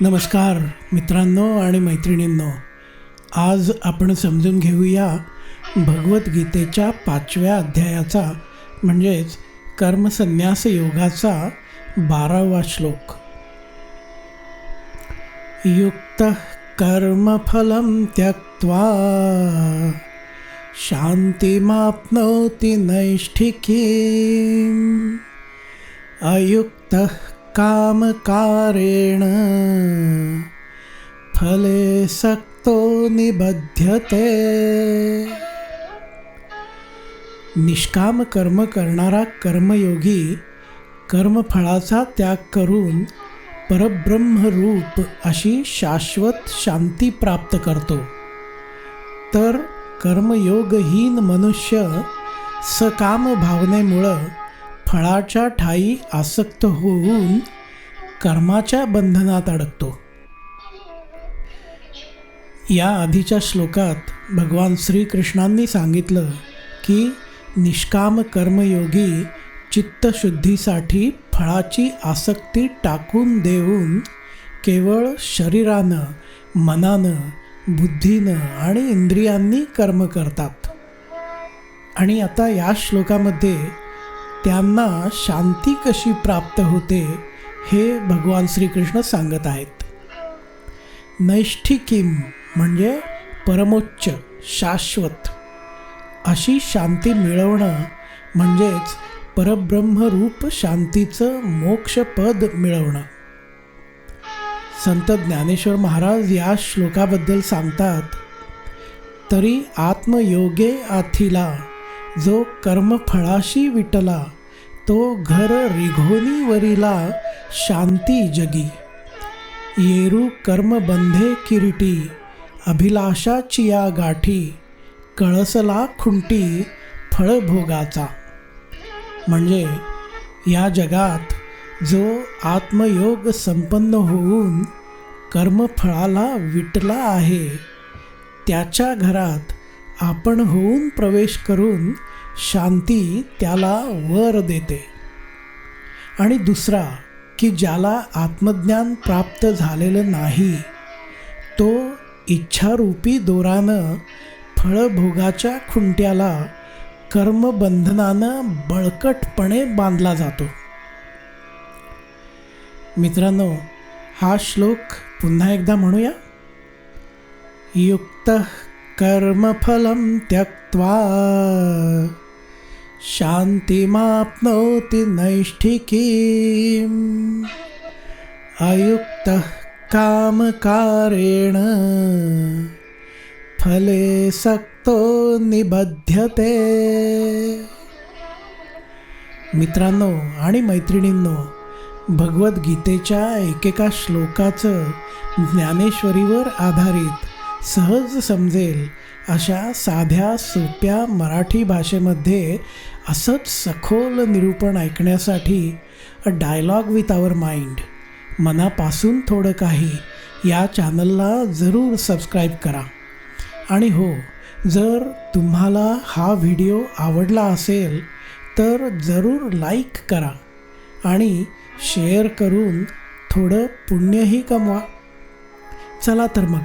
नमस्कार मित्रांनो आणि मैत्रिणींनो. आज आपण समजून घेऊया भगवद्गीतेच्या पाचव्या अध्यायाचा म्हणजेच कर्मसन्यास योगाचा बारावा श्लोक. युक्त कर्मफलं त्यक्त्वा शान्तिमाप्नोति नैष्ठिकी अयुक्तः कामकारेण फले सक्तो निबध्यते. निष्काम कर्म करणारा कर्मयोगी कर्मफळाचा त्याग करून परब्रह्मरूप अशी शाश्वत शांती प्राप्त करतो. तर कर्मयोगहीन मनुष्य सकाम भावनेमुळं फळाच्या ठाई आसक्त होऊन कर्माच्या बंधनात अडकतो. या आधीच्या श्लोकात भगवान श्रीकृष्णांनी सांगितलं की निष्काम कर्मयोगी चित्तशुद्धीसाठी फळाची आसक्ती टाकून देऊन केवळ शरीरानं मनानं बुद्धीनं आणि इंद्रियांनी कर्म करतात. आणि आता या श्लोकामध्ये त्यांना शांती कशी प्राप्त होते हे भगवान श्रीकृष्ण सांगत आहेत. नैष्ठिकीम म्हणजे परमोच्च शाश्वत. अशी शांती मिळवणं म्हणजेच परब्रह्मरूप शांतीचं मोक्षपद मिळवणं. संत ज्ञानेश्वर महाराज या श्लोकाबद्दल सांगतात तरी आत्मयोगे आथिला जो कर्मफळाशी विटला तो घर रिघोनीवरीला शांती जगी. येरू कर्मबंधे किरीटी अभिलाषाची या गाठी कळसला खुंटी फळभोगाचा. म्हणजे या जगात जो आत्मयोग संपन्न होऊन कर्मफळाला विटला आहे त्याच्या घरात आपण होऊन प्रवेश करून शांती त्याला वर देते. आणि दुसरा की ज्याला आत्मज्ञान प्राप्त झालेलं नाही तो इच्छारूपी दोरानं फळभोगाच्या खुंट्याला कर्मबंधनानं बळकटपणे बांधला जातो. मित्रांनो हा श्लोक पुन्हा एकदा म्हणूया. युक्त कर्मफलं त्यक्त्वा शान्तिमाप्नोति नैष्ठिकीम्। अयुक्तः कामकारेण फले सक्तो निबध्यते। मित्रांनो आणि मैत्रिणींनो भगवद्गीतेच्या एकेका श्लोकाचं ज्ञानेश्वरीवर आधारित सहज समजेल अशा साध्या सोप्या मराठी भाषेमध्ये असंच सखोल निरूपण ऐकण्यासाठी a dialogue with our mind मनापासून थोडं काही या चॅनलला जरूर सबस्क्राईब करा. आणि हो जर तुम्हाला हा व्हिडिओ आवडला असेल तर जरूर लाईक करा. आणि शेअर करून थोडं पुण्यही कमवा. चला तर मग.